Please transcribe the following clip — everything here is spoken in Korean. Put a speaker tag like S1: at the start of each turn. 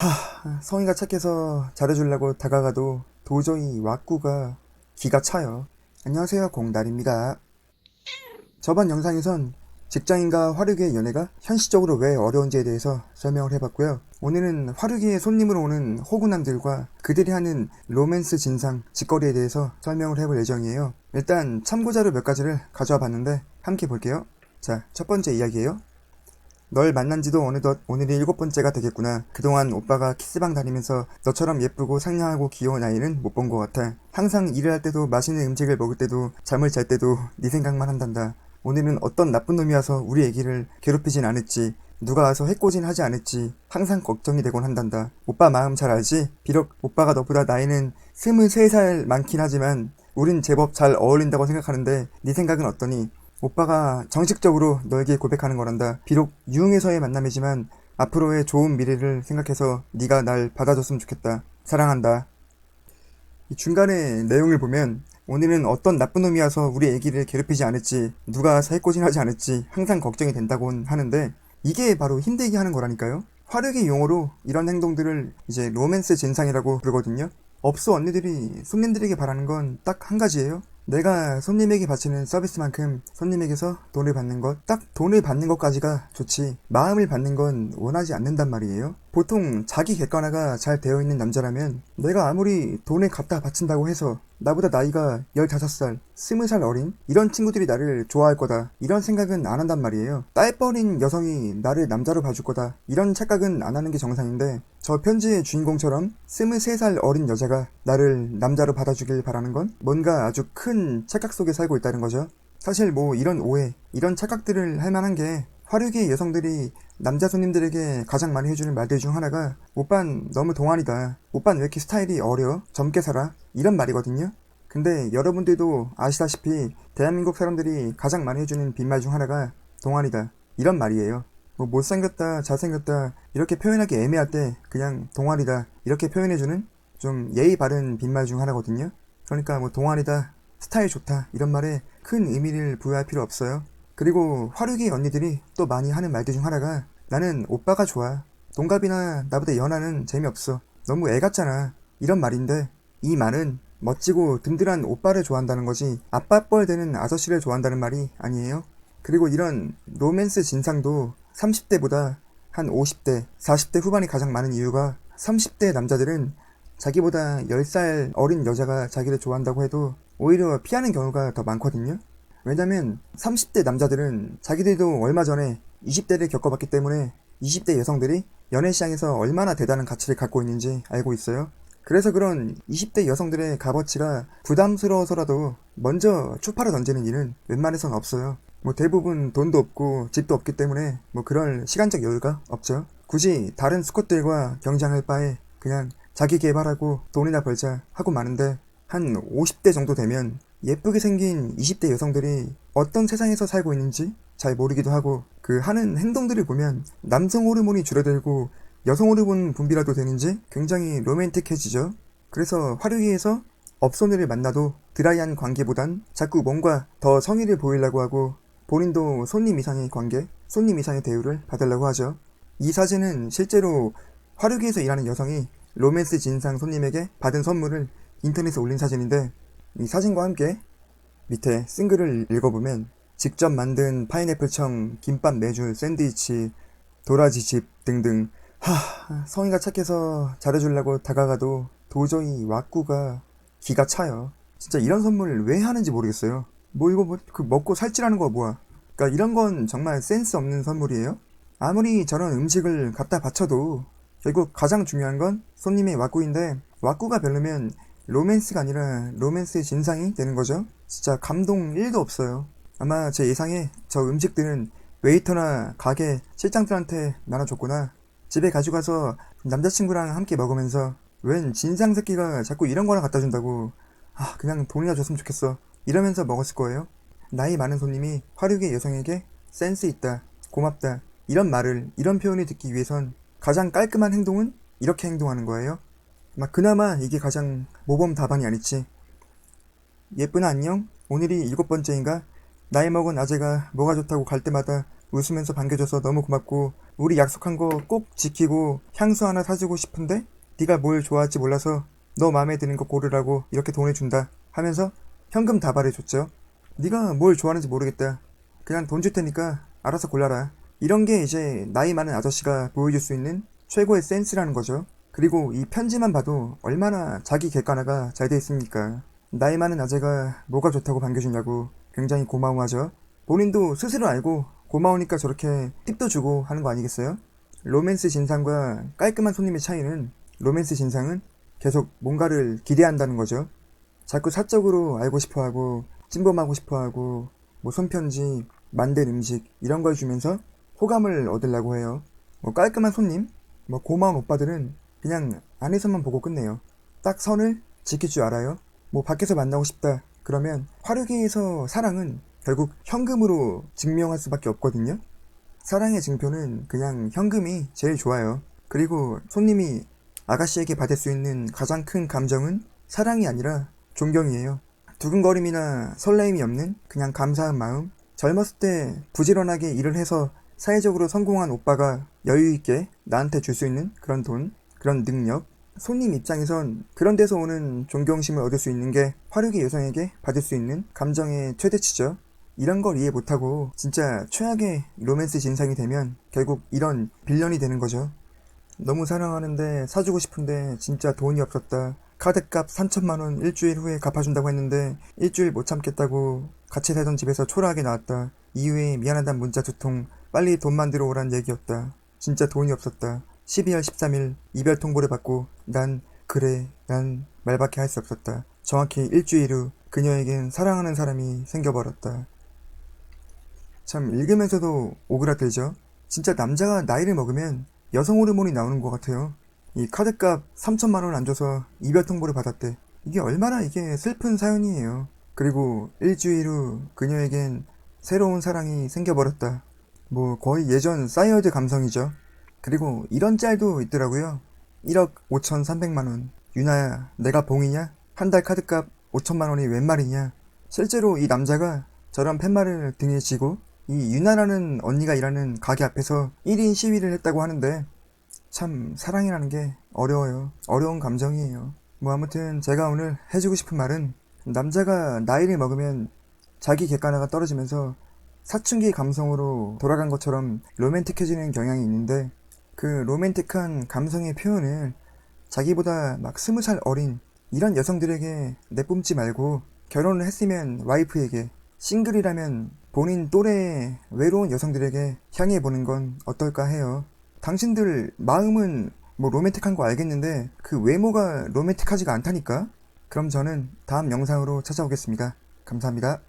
S1: 하, 성희가 착해서 잘해주려고 다가가도 도저히 왁구가 기가 차요. 안녕하세요, 공달입니다. 저번 영상에선 직장인과 화류계의 연애가 현실적으로 왜 어려운지에 대해서 설명을 해봤고요. 오늘은 화류계의 손님으로 오는 호구남들과 그들이 하는 로맨스 진상, 직거리에 대해서 설명을 해볼 예정이에요. 일단 참고자료 몇 가지를 가져와 봤는데 함께 볼게요. 자, 첫 번째 이야기예요. 널 만난 지도 어느덧 오늘이 일곱 번째가 되겠구나. 그동안 오빠가 키스방 다니면서 너처럼 예쁘고 상냥하고 귀여운 아이는 못 본 것 같아. 항상 일을 할 때도 맛있는 음식을 먹을 때도 잠을 잘 때도 네 생각만 한단다. 오늘은 어떤 나쁜 놈이 와서 우리 애기를 괴롭히진 않을지 누가 와서 해코진 하지 않을지 항상 걱정이 되곤 한단다. 오빠 마음 잘 알지? 비록 오빠가 너보다 나이는 스물세 살 많긴 하지만 우린 제법 잘 어울린다고 생각하는데 네 생각은 어떠니? 오빠가 정식적으로 너에게 고백하는 거란다. 비록 유흥에서의 만남이지만 앞으로의 좋은 미래를 생각해서 네가 날 받아줬으면 좋겠다. 사랑한다. 이 중간에 내용을 보면 오늘은 어떤 나쁜 놈이 와서 우리 애기를 괴롭히지 않을지 누가 와서 해코진하지 않을지 항상 걱정이 된다고 하는데 이게 바로 힘들게 하는 거라니까요. 화력의 용어로 이런 행동들을 이제 로맨스 진상이라고 부르거든요. 업소 언니들이 손님들에게 바라는 건 딱 한 가지예요. 내가 손님에게 바치는 서비스만큼 손님에게서 돈을 받는 것, 딱 돈을 받는 것까지가 좋지, 마음을 받는 건 원하지 않는단 말이에요. 보통 자기 객관화가 잘 되어 있는 남자라면 내가 아무리 돈을 갖다 바친다고 해서 나보다 나이가 15살, 20살 어린 이런 친구들이 나를 좋아할 거다. 이런 생각은 안 한단 말이에요. 딸 뻘인 여성이 나를 남자로 봐줄 거다. 이런 착각은 안 하는 게 정상인데 저 편지의 주인공처럼 23살 어린 여자가 나를 남자로 받아주길 바라는 건 뭔가 아주 큰 착각 속에 살고 있다는 거죠. 사실 뭐 이런 오해, 이런 착각들을 할 만한 게 화류계 여성들이 남자 손님들에게 가장 많이 해주는 말들 중 하나가 오빤 너무 동안이다. 오빤 왜 이렇게 스타일이 어려? 젊게 살아? 이런 말이거든요. 근데 여러분들도 아시다시피 대한민국 사람들이 가장 많이 해주는 빈말 중 하나가 동안이다. 이런 말이에요. 뭐 못생겼다, 잘생겼다 이렇게 표현하기 애매할 때 그냥 동안이다 이렇게 표현해주는 좀 예의 바른 빈말 중 하나거든요. 그러니까 뭐 동안이다, 스타일 좋다 이런 말에 큰 의미를 부여할 필요 없어요. 그리고 화류계 언니들이 또 많이 하는 말들 중 하나가 나는 오빠가 좋아. 동갑이나 나보다 연하는 재미없어. 너무 애 같잖아. 이런 말인데 이 말은 멋지고 든든한 오빠를 좋아한다는 거지 아빠뻘 되는 아저씨를 좋아한다는 말이 아니에요. 그리고 이런 로맨스 진상도 30대보다 한 50대, 40대 후반이 가장 많은 이유가 30대 남자들은 자기보다 10살 어린 여자가 자기를 좋아한다고 해도 오히려 피하는 경우가 더 많거든요. 왜냐면 30대 남자들은 자기들도 얼마 전에 20대를 겪어봤기 때문에 20대 여성들이 연애 시장에서 얼마나 대단한 가치를 갖고 있는지 알고 있어요. 그래서 그런 20대 여성들의 값어치가 부담스러워서라도 먼저 추파를 던지는 일은 웬만해선 없어요. 뭐 대부분 돈도 없고 집도 없기 때문에 뭐 그럴 시간적 여유가 없죠. 굳이 다른 수컷들과 경쟁할 바에 그냥 자기 개발하고 돈이나 벌자 하고 마는데 한 50대 정도 되면 예쁘게 생긴 20대 여성들이 어떤 세상에서 살고 있는지 잘 모르기도 하고 그 하는 행동들을 보면 남성 호르몬이 줄어들고 여성 호르몬 분비라도 되는지 굉장히 로맨틱해지죠. 그래서 화류계에서 업소녀를 만나도 드라이한 관계보단 자꾸 뭔가 더 성의를 보이려고 하고 본인도 손님 이상의 관계, 손님 이상의 대우를 받으려고 하죠. 이 사진은 실제로 화류계에서 일하는 여성이 로맨스 진상 손님에게 받은 선물을 인터넷에 올린 사진인데 이 사진과 함께 밑에 싱글을 읽어보면 직접 만든 파인애플청, 김밥 매줄, 샌드위치, 도라지집 등등 하 성희가 착해서 잘해주려고 다가가도 도저히 왁구가 기가 차요. 진짜 이런 선물을 왜 하는지 모르겠어요. 뭐 이거 뭐 그 먹고 살찌라는 거 뭐야? 그러니까 이런 건 정말 센스 없는 선물이에요. 아무리 저런 음식을 갖다 바쳐도 결국 가장 중요한 건 손님의 왁구인데 왁구가 별로면 로맨스가 아니라 로맨스의 진상이 되는 거죠. 진짜 감동 1도 없어요. 아마 제 예상에 저 음식들은 웨이터나 가게 실장들한테 나눠줬구나. 집에 가져가서 남자친구랑 함께 먹으면서 웬 진상 새끼가 자꾸 이런 거나 갖다 준다고 아 그냥 돈이나 줬으면 좋겠어 이러면서 먹었을 거예요. 나이 많은 손님이 화류계 여성에게 센스 있다, 고맙다 이런 말을 이런 표현을 듣기 위해선 가장 깔끔한 행동은 이렇게 행동하는 거예요. 막 그나마 이게 가장 모범 답안이 아니지. 예쁘나 안녕? 오늘이 일곱 번째인가? 나이 먹은 아재가 뭐가 좋다고 갈 때마다 웃으면서 반겨줘서 너무 고맙고 우리 약속한 거 꼭 지키고 향수 하나 사주고 싶은데 네가 뭘 좋아할지 몰라서 너 마음에 드는 거 고르라고 이렇게 돈을 준다 하면서 현금 다발해줬죠. 네가 뭘 좋아하는지 모르겠다. 그냥 돈 줄 테니까 알아서 골라라. 이런 게 이제 나이 많은 아저씨가 보여줄 수 있는 최고의 센스라는 거죠. 그리고 이 편지만 봐도 얼마나 자기 객관화가 잘 돼 있습니까? 나이 많은 아재가 뭐가 좋다고 반겨주냐고 굉장히 고마워하죠. 본인도 스스로 알고 고마우니까 저렇게 팁도 주고 하는 거 아니겠어요? 로맨스 진상과 깔끔한 손님의 차이는 로맨스 진상은 계속 뭔가를 기대한다는 거죠. 자꾸 사적으로 알고 싶어 하고 찜범하고 싶어 하고 뭐 손편지, 만든 음식 이런 걸 주면서 호감을 얻으려고 해요. 뭐 깔끔한 손님, 뭐 고마운 오빠들은 그냥 안에서만 보고 끝내요. 딱 선을 지킬 줄 알아요. 뭐 밖에서 만나고 싶다. 그러면 화류계에서 사랑은 결국 현금으로 증명할 수밖에 없거든요. 사랑의 증표는 그냥 현금이 제일 좋아요. 그리고 손님이 아가씨에게 받을 수 있는 가장 큰 감정은 사랑이 아니라 존경이에요. 두근거림이나 설레임이 없는 그냥 감사한 마음. 젊었을 때 부지런하게 일을 해서 사회적으로 성공한 오빠가 여유있게 나한테 줄 수 있는 그런 돈, 그런 능력. 손님 입장에선 그런 데서 오는 존경심을 얻을 수 있는 게 화류계 여성에게 받을 수 있는 감정의 최대치죠. 이런 걸 이해 못하고 진짜 최악의 로맨스 진상이 되면 결국 이런 빌런이 되는 거죠. 너무 사랑하는데 사주고 싶은데 진짜 돈이 없었다. 카드값 3천만 원 일주일 후에 갚아준다고 했는데 일주일 못 참겠다고 같이 살던 집에서 초라하게 나왔다. 이후에 미안하단 문자 두 통 빨리 돈 만들어 오란 얘기였다. 진짜 돈이 없었다. 12월 13일 이별 통보를 받고 난 그래 난 말밖에 할 수 없었다. 정확히 일주일 후 그녀에겐 사랑하는 사람이 생겨버렸다. 참 읽으면서도 오그라들죠. 진짜 남자가 나이를 먹으면 여성 호르몬이 나오는 것 같아요. 이 카드값 3천만 원 안 줘서 이별 통보를 받았대. 이게 얼마나 이게 슬픈 사연이에요. 그리고 일주일 후 그녀에겐 새로운 사랑이 생겨버렸다. 뭐 거의 예전 사이어드 감성이죠. 그리고 이런 짤도 있더라고요. 1억 5천3백만 원. 유나야, 내가 봉이냐? 한 달 카드값 5천만 원이 웬 말이냐? 실제로 이 남자가 저런 팻말을 등에 지고 이 유나라는 언니가 일하는 가게 앞에서 1인 시위를 했다고 하는데 참 사랑이라는 게 어려워요. 어려운 감정이에요. 뭐 아무튼 제가 오늘 해주고 싶은 말은 남자가 나이를 먹으면 자기 객관화가 떨어지면서 사춘기 감성으로 돌아간 것처럼 로맨틱해지는 경향이 있는데 그 로맨틱한 감성의 표현을 자기보다 막 스무 살 어린 이런 여성들에게 내뿜지 말고 결혼을 했으면 와이프에게 싱글이라면 본인 또래의 외로운 여성들에게 향해 보는 건 어떨까 해요. 당신들 마음은 뭐 로맨틱한 거 알겠는데 그 외모가 로맨틱하지가 않다니까? 그럼 저는 다음 영상으로 찾아오겠습니다. 감사합니다.